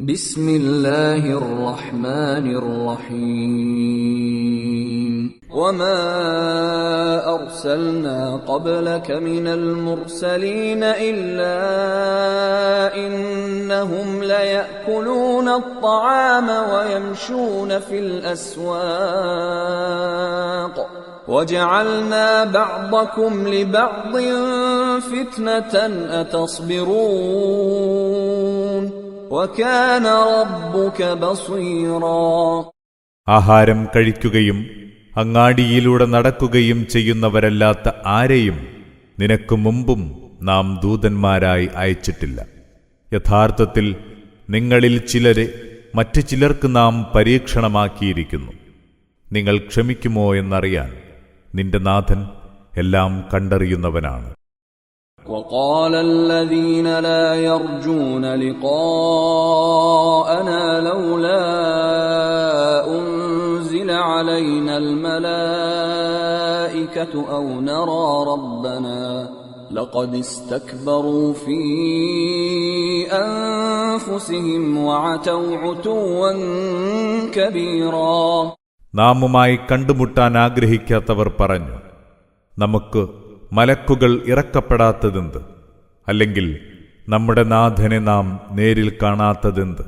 بسم الله الرحمن الرحيم. وما أرسلنا قبلك من المرسلين إلا إنهم ليأكلون الطعام ويمشون في الأسواق. وجعلنا بعضكم لبعض ربك بصيرا ആഹാരം കഴിക്കുകയും അങ്ങാടിയിലൂടെ നടക്കുകയും ചെയ്യുന്നവരല്ലാത്ത ആരെയും നിനക്ക് മുമ്പും നാം ദൂതന്മാരായി അയച്ചിട്ടില്ല. യഥാർത്ഥത്തിൽ നിങ്ങളിൽ ചിലരെ മറ്റു ചിലർക്ക് നാം പരീക്ഷണമാക്കിയിരിക്കുന്നു. നിങ്ങൾ ക്ഷമിക്കുമോ എന്നറിയാൻ നിന്റെ നാഥൻ എല്ലാം കണ്ടറിയുന്നവനാണ്. وقال الذين لا يرجون لقاءنا لولا أنزل علينا الملائكة أو نرى ربنا لقد استكبروا في أنفسهم وعتوا عتوا كبيرا നാമുമായി കണ്ടുമുട്ടാൻ ആഗ്രഹിക്കാത്തവർ പറഞ്ഞു നമുക്ക് മലക്കുകൾ ഇറക്കപ്പെടാത്തതെന്ത് അല്ലെങ്കിൽ നമ്മുടെ നാഥനെ നാം നേരിൽ കാണാത്തതെന്ത്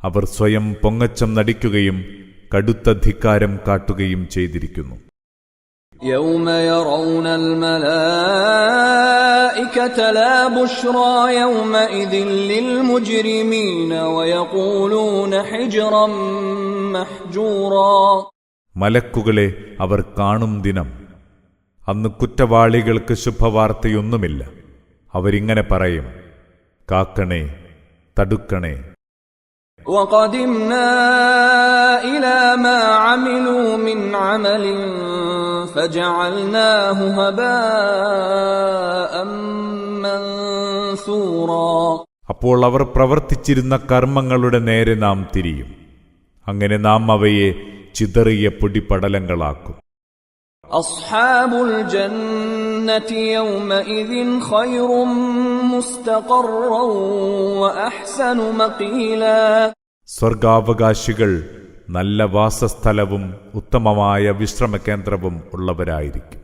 അവർ സ്വയം പൊങ്ങച്ചം നടിക്കുകയും കടുത്ത ധിക്കാരം കാട്ടുകയും ചെയ്തിരിക്കുന്നു يوم يرون الملائكة لا بشرى يومئذ للمجرمين ويقولون حجرا محجورا മലക്കുകളെ അവർ കാണും ദിനം അന്ന് കുറ്റവാളികൾക്ക് ശുഭവാർത്തയൊന്നുമില്ല അവരിങ്ങനെ പറയും കാക്കണേ തടുക്കണേ وقدمنا إلى ما عملوا من عمل فجعلناه هباء منثورا അപ്പോൾ അവർ പ്രവർത്തിച്ചിരുന്ന കർമ്മങ്ങളുടെ നേരെ നാം തിരിയും അങ്ങനെ നാം അവയെ ചിതറിയ പൊടിപടലങ്ങളാക്കും أصحاب الجنة يومئذ خير مستقرا وأحسن مقيلا സ്വർഗാവകാശികൾ നല്ല വാസസ്ഥലവും ഉത്തമമായ വിശ്രമകേന്ദ്രവും ഉള്ളവരായിരിക്കും